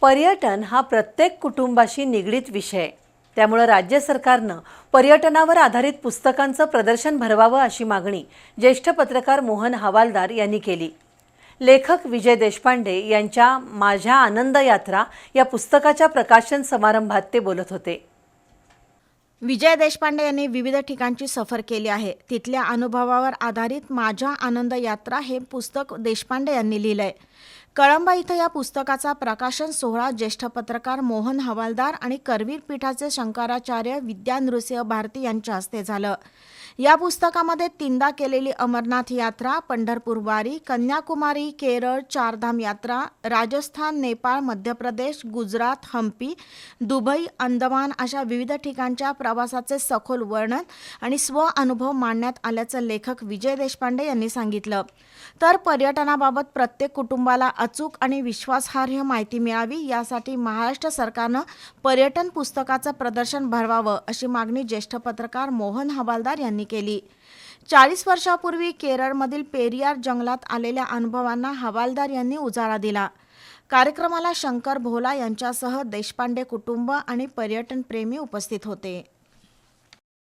पर्यटन हा प्रत्येक कुटुंबाशी निगडीत विषय. त्यामुळं राज्य सरकारनं पर्यटनावर आधारित पुस्तकांचं प्रदर्शन भरवावं अशी मागणी ज्येष्ठ पत्रकार मोहन हवालदार यांनी केली. लेखक विजय देशपांडे यांच्या माझ्या आनंद यात्रा या पुस्तकाच्या प्रकाशन समारंभात ते बोलत होते. विजय देशपांडे यांनी विविध ठिकाणची सफर केली आहे. तिथल्या अनुभवावर आधारित माझ्या आनंद यात्रा हे पुस्तक देशपांडे यांनी लिहिलंय. कळंबा इथं या पुस्तकाचा प्रकाशन सोहळा ज्येष्ठ पत्रकार मोहन हवालदार आणि करवीर पीठाचे शंकराचार्य विद्या नृसिंह भारती यांच्या हस्ते झालं. या पुस्तकामध्ये तीनदा केलेली अमरनाथ यात्रा पंढरपूर वारी कन्याकुमारी केरळ चारधाम यात्रा राजस्थान नेपाळ मध्य प्रदेश गुजरात हम्पी दुबई अंदमान अशा विविध ठिकाणच्या प्रवासाचे सखोल वर्णन आणि स्व अनुभव मांडण्यात आल्याचं लेखक विजय देशपांडे यांनी सांगितलं. तर पर्यटनाबाबत प्रत्येक कुटुंबाला अचूक आणि विश्वासार्ह माहिती मिळावी यासाठी महाराष्ट्र सरकारनं पर्यटन पुस्तकाचं प्रदर्शन भरवावं अशी मागणी ज्येष्ठ पत्रकार मोहन हवालदार यांनी केली. चाळीस वर्षापूर्वी केरळमधील पेरियार जंगलात आलेल्या अनुभवांना हवालदार यांनी उजाळा दिला. कार्यक्रमाला शंकर भोला यांच्यासह देशपांडे कुटुंब आणि पर्यटनप्रेमी उपस्थित होते.